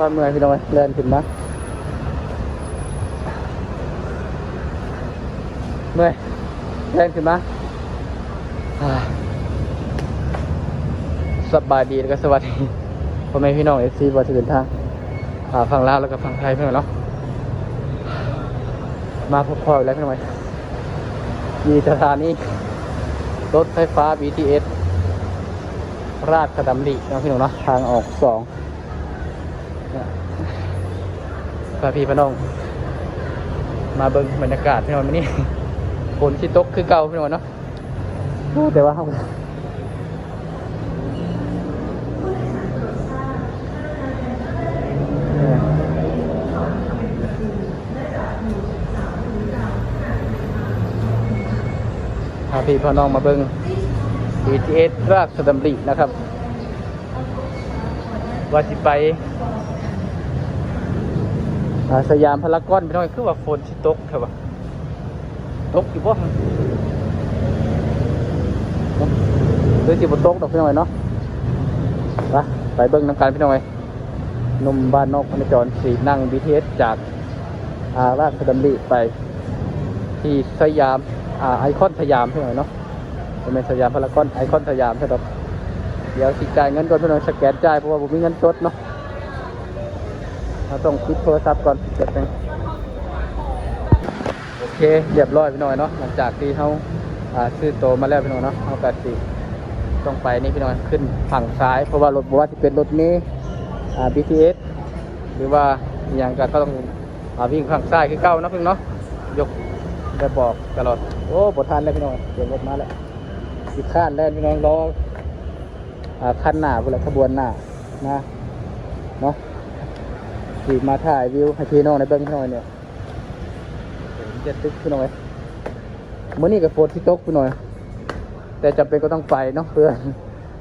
ความเมื่อยพี่น้อยเลื่อนขึ้นมาเมื่อยเลื่อนขึ้นมาสบายดีแล้วก็สวัสดีพ่อแม่พี่น้องเอฟซีบอลที่เดินทางอ่าฝั่งลาวแล้วก็ฝั่งไทยพี่น้องเนาะมาพบพ่ออีกแล้วพี่น้อยมีสถานีรถไฟฟ้า BTS ราชดำริเนาะพี่น้องเนาะทางออกสอง พาพี่พน้อง มาเบิ่งบรรยากาศพี่น้องมื้อนี้ฝนที่ตกคือเก่าพี่น้องเนาะโอ้แต่ว่าเขาพาพี่พน้องมาเบิ่ง BTS ราชดำรินะครับ ว่าสิไป สยามพารากอนพี่น้องคือว่าฝนสิตกครับว่าตกอยู่บ่หรือสิบตกดอกพี่น้องเนาะไปไปเบิ่งน้ำกันพี่น้องหนุ่มบ้านนอกพนจรสีนั่ง BTS จากอาราชดำริไป ที่สยามอ่าไอคอนสยามพี่น้องเนาะเป็นสยามพารากอนไอคอนสยามใช่ดอกเดี๋ยวสิจ่ายเงินก่อนพี่น้องสแกนจ่ายเพราะว่าผมมีเงินสดเนาะ เราต้องปิดโทรศัพท์ก่อนเก็บเป็นโอเคเรียบร้อยพี่น้อยเนาะหลังจากที่เขาซื้อโตมาแล้วพี่น้อยเนาะเขากัดสิต้องไปนี่พี่น้อยขึ้นฝั่งซ้าย เพราะว่ารถบัวที่เป็นรถเมล์อ่า BTS หรือว่าอย่างก็ต้องวิ่งฝั่งซ้ายคือเก้านะพี่น้องเนาะยกได้บอกตลอดโอ้ปวดทานแล้วพี่น้อยเดี๋ยวรถมาแล้วสิข้านแล้วพี่น้องรอคันหน้าเวลาขบวนหน้านะเนาะ ขี่มาถ่ายวิวให้พี่น้องในเบิ้งพี่น้อยเนี่ยผมจะตึกพี่น้อยเมื่อนี้กับฝนที่ตกพี่น้อย แต่จำเป็นก็ต้องไปเนาะเพื่อน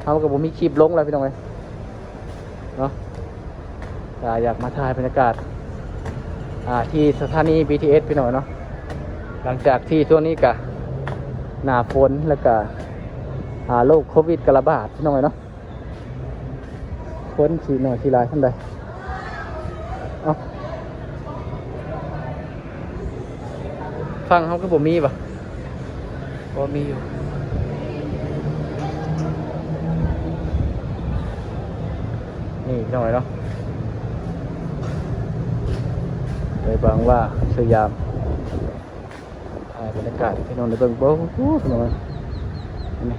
เขากับผมมีคลิปลงแล้วพี่น้อยเนาะอยากมาถ่ายบรรยากาศอ่าที่สถานี BTS พี่น้อยเนาะหลังจากที่ช่วงนี้กะหนาฝนแล้วก็อ่าโรคโควิดกระบาดพี่น้อยเนาะฝนสีหน่อยสีลายท่านใด เอา ฟังเขาก็บ่มีป่ะบ่มีอยู่นี่หน่อยเนาะไปบางว่าสยามถ่ายบรรยากาศพี่น้องในเบิ่งโบ้โหพี่น้องนี่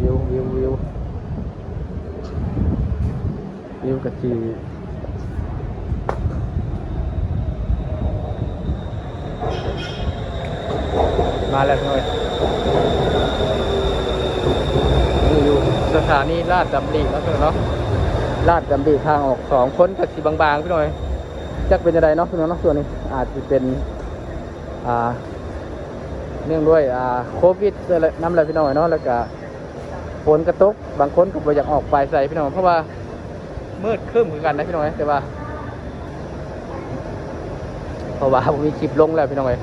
วิววิววิววิวกะจี มาแล้วหน่อยนี่อยู่สถานีลาดดำริแล้วเนาะลาดดำริทางออกสองคนกะจีบางๆพี่หน่อยจักเป็นอะไรเนาะพี่น้องเนาะส่วนนี้อาจจะเป็นอ่าเนื่องด้วยอ่าโควิดอะไรน้ำอะไรพี่น้องเนาะแล้วก็ฝนกระตกบางคนก็บ่อยากออกไปใส่พี่น้องเพราะว่ามืดครึ้มเหมือนกันนะพี่น้องแต่ว่าเพราะว่าผมมีคลิปลงแล้วพี่น้องเอ้ย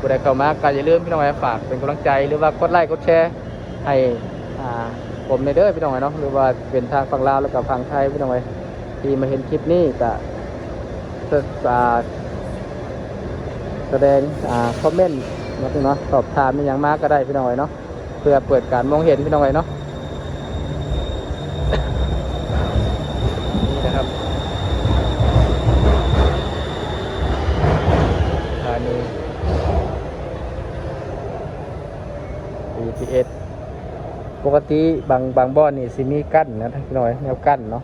ผู้ใดเข้ามาก็อย่าลืมพี่น้องเอ้ฝากเป็นกำลังใจหรือว่ากดไลค์กดแชร์ให้ผมในเด้อพี่น้องเอ้เนาะหรือว่าเป็นทางฝั่งลาวแล้วก็ฝั่งไทยพี่น้องเอ้ที่มาเห็นคลิปนี้ก็สอ่าแสดงคอมเมนต์มาพี่เนาะสอบถามมีอย่างมากก็ได้พี่น้อยเนาะเพื่อเปิดการมองเห็นพี่น้อยเนาะ นี่นะครับสถานี BTS ปกติบางบางบ่อนนี่สิมีกั้นนะพี่น้อยแนวกั้นเนาะ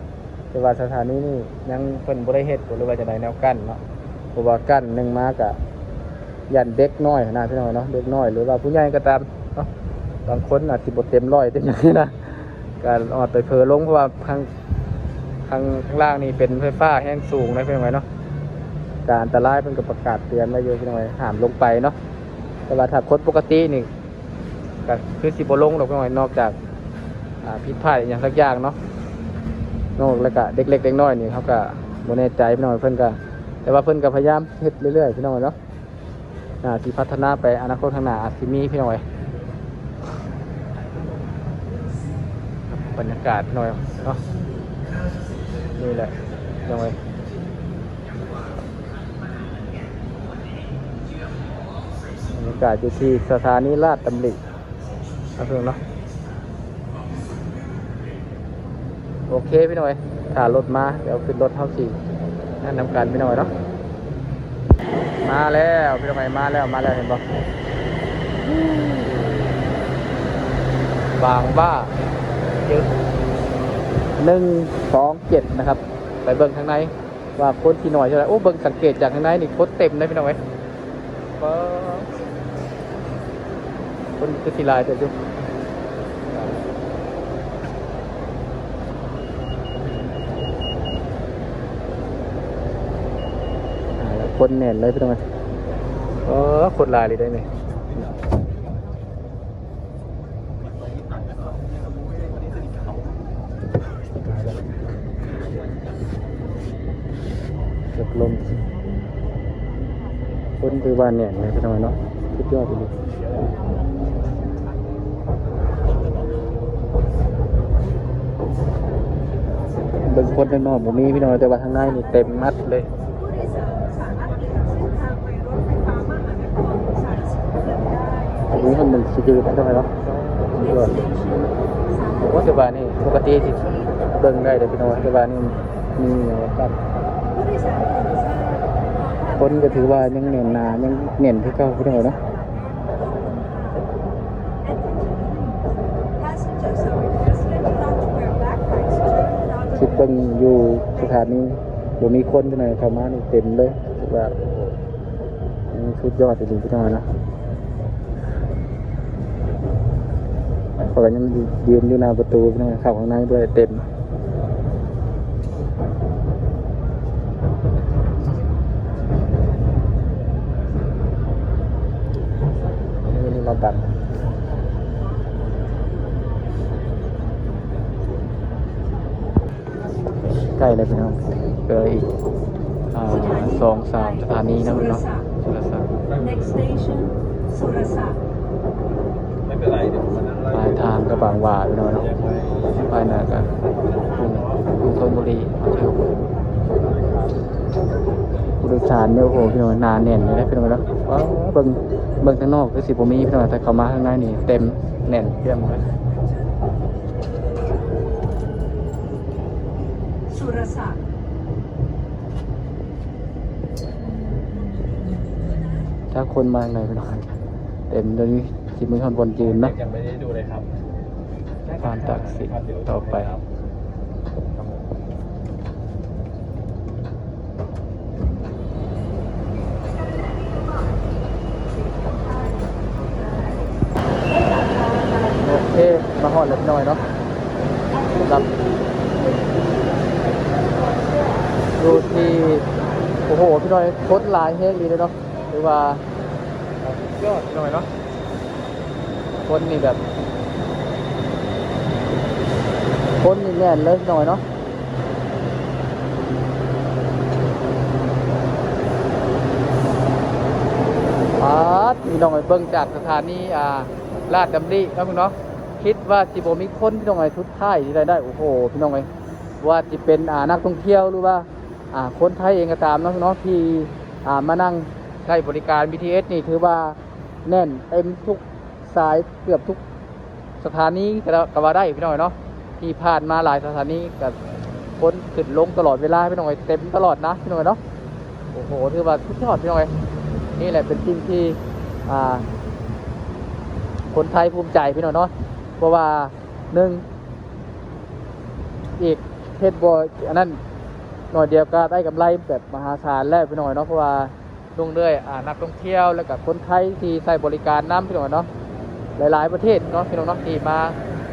แต่ว่าสถานีนี่ยังเพิ่นบ่ได้เฮ็ดหรือว่าจะได้แนวกั้นเนาะเพราะว่ากั้นหนึ่งมากะยันเด็กน้อยนะพี่น้อยเนาะเด็กน้อยหรือว่าผู้ใหญ่ก็ตามเนาะบางคนอาจจะบเต็มร้อยเต็มอย่างนี้นะการออดไปเพอลงเพราะว่าข้างข้างข้างล่างนี่เป็นไฟฟ้าแห้งสูงนะพี่น้อยเนาะการอันตรายเพิ่นก็ประกาศเตือนไว้อยู่พี่น้อยห้ามลงไปเนาะแต่ว่าถ้าคนปกตินี่ ก็คือสิบ่ลงหรอกพี่น้อยนอกจากผิดพลาดอย่างสักอย่างเนาะนอกแล้วก็เด็กเล็กเด็กน้อยนี่เขาก็บ่แน่ใจพี่น้อยเพิ่อนก็แต่ว่าเพิ่อนก็พยายามเฮ็ดเรื่อยๆพี่น้อยเนาะอาที่พัฒนาไปอนาคตข้างหน้าอาจจะมีพี่หน่อยบรรยากาศหน่อยเนาะนี่แหละยังไงบรรยากาศอยู่ที่สถานีลาดตำริ นะเพื่อนเนาะโอเคพี่หน่อยถ้ารถมาเดี๋ยวขึ้นรถเท่าสี่นั่นนำการพี่หน่อยเนาะมาแล้วพี่หน่อยมาแล้วมาแล้วเห็นปะบางบ้าเยอะหนึ่งสองเจ็ดนะครับ ไปเบิ่งข้างในว่าคนที่หน่อยเท่าไรโอ้เบิ่งสังเกตจากข้างในนี่คนเต็มเลยพี่หน่อยป๊าบ คนคือทีลายเดี๋ยวดูอ่าแล้วคนแน่นเลยพี่หน่อยเออคนลายเลยได้ไหมเกือบลมคนคือบ้านแน่นเลยพี่หน่อยเนาะสุดยอดไปเลย เบิ่งคนข้างนอกผมมีพี่หน่อยแต่ว่าข้างในนี่เต็มมัดเลยอันนี้มันเป็นสกิลได้ไหมเนาะส่วนผมว่าเจ้าบ้านนี่ปกติที่เบิ่งได้แต่พี่น้องเจ้าบ้านนี่มีอย่างไรครับคนก็ถือว่ายังเหน่นหนายังเหน่นที่เก่าพี่น้องเนาะ เบิ่งอยู่สถานีบ่มีคนที่ไหนเข้ามานี่เต็มเลยถือว่าโอ้โหนี่สุดยอดจริงๆพี่น้องเนะพราะกันยังยืนอยู่หน้าประตูพี่น้องเข้าข้างในด้วยเต็มนี่มาบัง ใกล้เลยพี่น้องเจออีกอ่าสองสามสถานีนะพี่น้องสุรศักดิ์ Next station, Surasat. ไม่เป็นไรเดี๋ยวมันนั่งปลายทางก็บางหว่าพี่น้องเนาะปลายหน้าก็กรุงกรุงธนบุรีเที่ยวผู้โดยสารเนี่ยโอ้โหพี่น้องหนาแน่นเลยนะพี่น้องเนาะว้าวเบิ่งเบิ่งข้างนอกคือสิบ่มีพี่น้องแต่เข้ามาข้างในนี่เต็มแน่นเพียงเลย Surasat. ถ้าคนมาข้างในพี่น้องเต็มเดี๋ยวนี้สิมือคนบนยืนเนาะยังไม่ได้ดูเลยครับผ่านตักสิต่อไปโอเคมาหอดเล็กน้อยเนาะสำหรับ ดูที่โอ้โหพี่น้อยโคตรลายเฮกดีเลยเนาะหรือว่ายอดพี่อยเนาะคนนี่แบบคนนี่แน่นเลยพี่น้อยเนาะพี่น้องไปเบิ่งจากสถานีอ่าลาดดำริครับพี่น้องคิดว่าจิบมีคนพี่น้องไอ้ทุดท้ายที่ได้ได้โอ้โหพี่น้องไอ้ว่าจะเป็นอ่านักท่องเที่ยวหรือว่า คนไทยเองก็ตามน้องๆที่มานั่งใช้บริการ BTS นี่ถือว่าแน่นเต็มทุกสายเกือบทุกสถานีก็ก็ว่าได้พี่น้องเนาะที่ผ่านมาหลายสถานีกับคนขึ้นลงตลอดเวลาพี่น้องไอ้เต็มตลอดนะพี่น้องเนาะโอ้โหถือว่าทุกยอดพี่น้องไอ้นี่แหละเป็นสิ่งที่คนไทยภูมิใจพี่น้องเนาะเพราะว่าหนึ่งอีกเทศบอยอันนั้น หน่อยเดียวก็ได้กำไรแบบมหาศาลแล้วพี่หน้องเนาะเพราะว่าลุงเรื่อยอ่านักท่องเที่ยวแล้วกับคนไทยที่ใส่บริการน้ำพี่หน้องเนาะหลาย ๆประเทศเนาะพี่น้องเนาะที่มา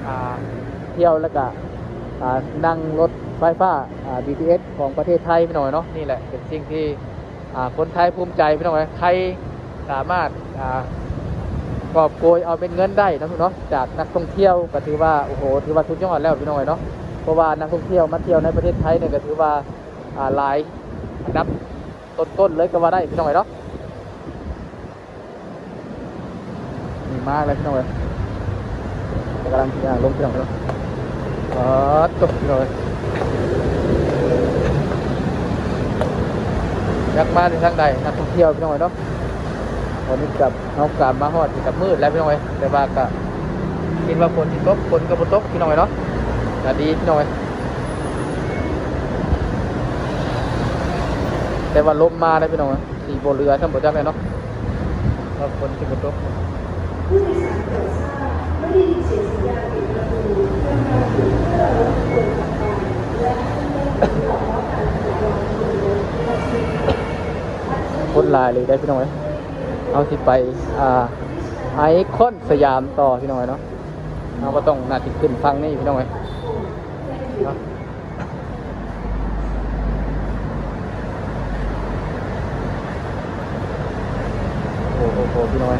อ่าเที่ยวแล้วก็อ่านั่งรถไฟฟ้าอ่า BTS ของประเทศไทยพี่หน้องเนาะนี่แหละเป็นสิ่งที่อ่าคนไทยภูมิใจพี่น้องเนาะใครสามารถอ่ากอบโกยเอาเป็นเงินได้นะพี่เนาะจากนักท่องเที่ยวก็ถือว่าโอ้โหถือว่าสุดยอดแล้วพี่น้อยเนาะเพราะว่านักท่องเที่ยวมาเที่ยวในประเทศไทยเนี่ยก็ถือว่า หลายอันดับต้นๆเลยก็ว่าได้พี่น้อยเนาะนี่มากเลยพี่น้อยกำลังอ่าลงพี่น้อยเนาะอ๋อตกเลยอยากมาในทางใดนักท่องเที่ยวพี่น้องเนาะวันนี้กับเอากลับมาฮอดกับมืดแล้วพี่น้องเอ้ยแต่ว่าก็คิดว่าฝนที่ตกฝนก็บ่ตกพี่น้องเอ้ยเนาะดีพี่น้องเอ้ย แต่ว่าลมมาได้พี่น้องเอ้ยสีโบเรือทั้งหมดจังเลยเนาะว่าฝนที่บ่ตกคนหลายเลยได้พี่น้องเอ้ยเอาสิไปอ่าไอคอนสยามต่อพี่น้องเอ้ยเนาะเราก็ต้องนาทีขึ้นฟังนี่พี่น้องเอ้ยเนาะ โอ้โหโอ้โหพี่น้อย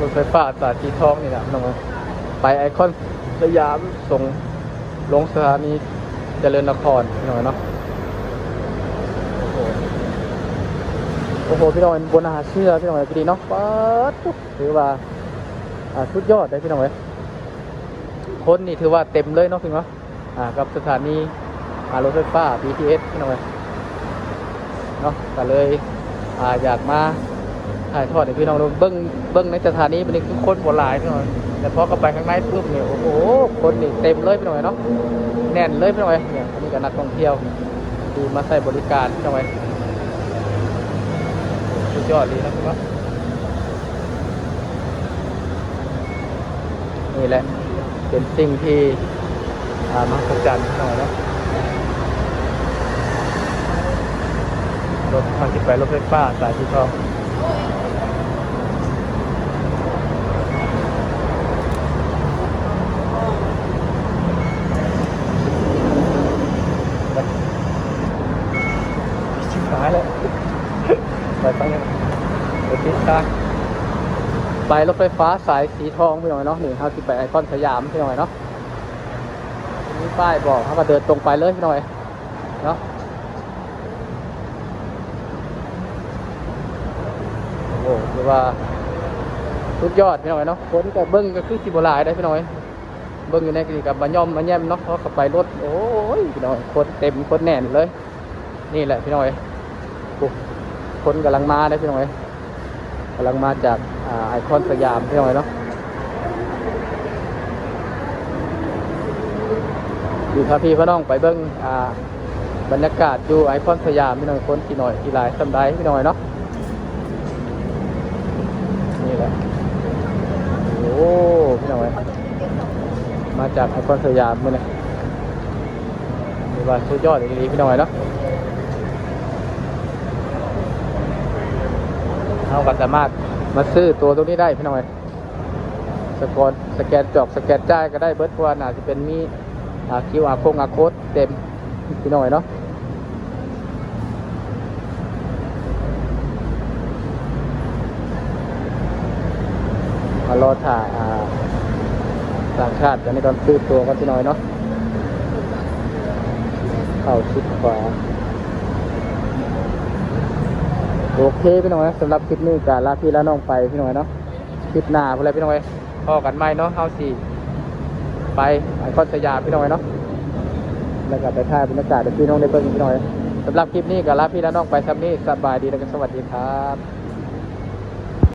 รถไฟฟ้าสายสีทองนี่แหละน้องไปไอคอนสยามส่งลงสถานีเจริญนครพี่น้อยเนาะโอ้โหพี่น้อยบนอาหารเชื่อพี่น้อยพี่ดีเนาะป๊ดปุ๊บถือว่าอ่าสุดยอดเลยพี่น้อยคนนี่ถือว่าเต็มเลยเนาะพี่เนาะอ่า กับสถานีอารถไฟฟ้า BTS พี่น้อยเนาะก็เลยอยากมาถ่ายทอดให้พี่น้องดูเบิ้งเบิ้งในสถานีมันนี่คือคนโบราณพี่น้อยแต่พอเข้าไปข้างในปุ๊บเนี่ยโอ้โหคนนี่เต็มเลยพี่น่อยเนาะแน่นเลยพี่น่อยเนี่ยนนี้ก็นักท่องเที่ยวที่มาใช้บริการพี่น่อยสุดยอดเลยนะพี่เนาะนี่แหละเป็นสิ่งที่ อ่ามหัศจรรย์พี่หน่อยนะรถทางที่ไปรถไฟฟ้าสายที่ทอบหาไปไปยังไปทิศทาไปรถไฟฟ้าสายสีทองพี่หน่อยเนาะหนี่เขาที่ไปดไอคอนสยามพี่หน่อยเนาะ ป้ายบอกเขาก็เดินตรงไปเลยพี่หน่อยเนาะโอ้หคือว่าสุดยอดพี่น่อยเนาะคนกับเบิ้งก็คือสิบหลายได้พี่น่อย เบิ้งอยู่ในกีกับมาย่อมมาแย่มเนาะเพราะเขาไปรถโอ้ยพี่น่อยคนเต็มคนแน่นเลย นี่แหละพี่น่อยโอ้คนกำลังมาได้พี่น่อยกำลังมาจากอ่าไอคอนสยามพี่น่อยเนาะ อยู่พาพี่พ่อน้องไปเบิ้งอ่าบรรยากาศอยู่ไอคอนสยามพี่น่อยคนกี่หน่อยกี่หลายสำได้พี่หน่อยเนาะนี่แหละโอ้พี่หน่อยมาจากไอคอนสยามมื่อนี้ถือว่าสุดยอดอีกทีพี่หน่อยเนาะเราก็สามารถมาซื้อตัวตรงนี้ได้พี่หน่อยสกอนสแกนจอกสแกนจ่ายก็ได้เบิร์ดเพราะว่าน่าจะเป็นมี คิวอาโคงอาโค้ดเต็มพี่หน่อยเนาะมารอถ่ายอ่าต่างชาติกันในการซื้อตัวกันที่น้อยเนาะเข้าชิดขวาโอเคพี่น้อยสำหรับคลิปนี้การลาพี่และน้องไปพี่น้อยเนาะคลิปหน้าพวกอะไรพี่น้อยพอกันไหมเนาะเฮาสี่ ไปไอคอนสยามพี่น้อยเนาะแล้วก็ไปถ่ายบรรยากาศให้พี่น้องได้เบิ่งพี่น้อยสำหรับคลิปนี้ก็ลาพี่และน้องไปซ้ำนี้สบายดีแล้วก็สวัสดีครับ